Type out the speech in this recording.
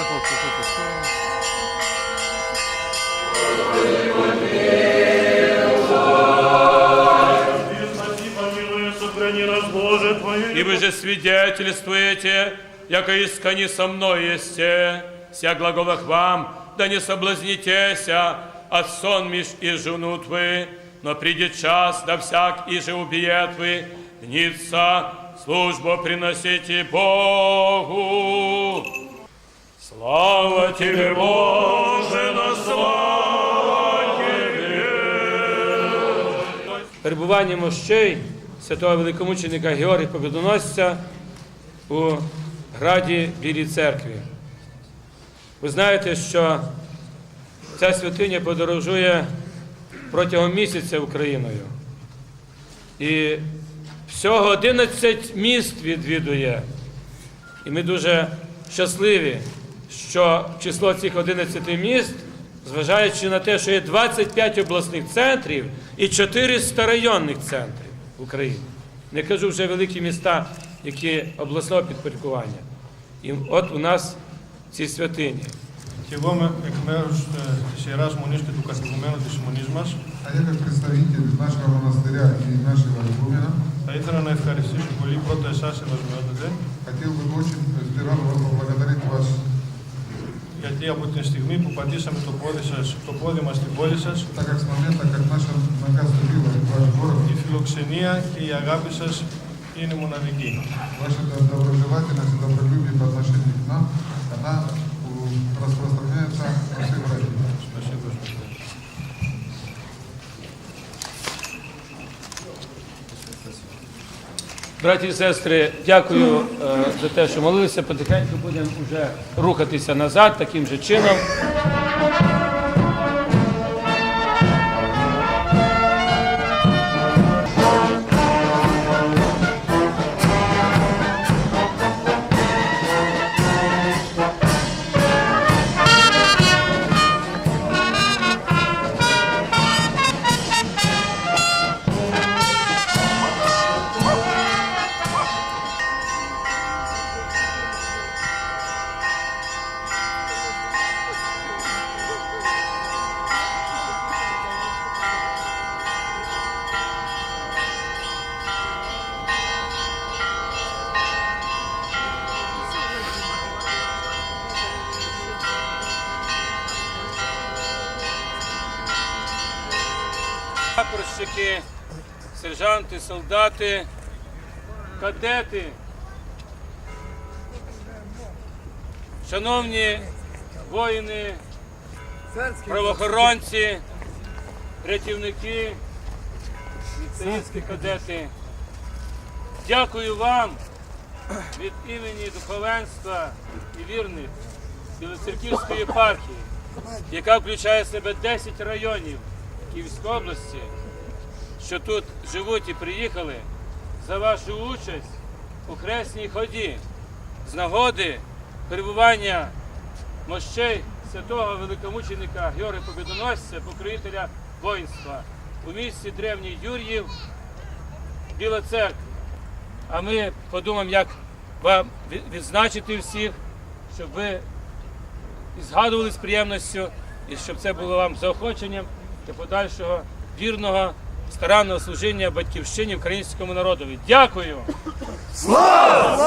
сапог чуть-чуть в сторону. Помилуй, сохрани нас, Боже, Твою. И вы же свидетельствуете, яко искренне со мной есте, ся глаголах вам, да не соблазнитеся, от сон меж и женут вы, но придет час, да всяк и же убиет вы, днится, службу приносите Богу. Слава Тебе, Боже, на слава Тебе! перебування мощей святого великомученика Георгія Побідоносця у граді Білій церкві. Ви знаєте, що ця святиня подорожує протягом місяця Україною. І всього 11 міст відвідує. І ми дуже щасливі, що число цих 11 міст, зважаючи на те, що є 25 обласних центрів і 400 районних центрів в Україні. Не кажу вже великі міста, які обласного підпорядкування. І от у нас ці святині. Και εγώ με- εκ μέρους ε, της Ιεράς Μονής και του καθηγουμένου της Μονής μας А я как представитель нашего монастыря и нашего игумена θα ήθελα να ευχαριστήσω πολύ πρώτα εσάς Ευασμιότατε γιατί από την στιγμή που πατήσαμε το πόδι, σας, το πόδι μας στην πόλη σας так как с момента, как наша нога ступила в ваш город, η φιλοξενία και η αγάπη σας είναι μοναδική. ваша доб- доброжелательность и добролюбие по отношению к нам, она у- распространяется Браті і сестри, дякую е, за те, що молилися. Потихеньку будемо вже рухатися назад таким же чином. Прапорщики, сержанти, солдати, кадети. Шановні воїни, правоохоронці, рятівники, міліцейські кадети. Дякую вам від імені духовенства і вірних Білоцерківської єпархії, яка включає в себе 10 районів Київської області, що тут живуть і приїхали за вашу участь у хресній ході з нагоди перебування мощей святого великомученика Георгія Побідоносця, покровителя воїнства у місті Древній Юр'їв, Біла Церква. А ми подумаємо, як вам відзначити всіх, щоб ви згадували з приємністю, і щоб це було вам заохоченням для подальшого вірного, старанного служіння батьківщині українському народові. Дякую! Слава!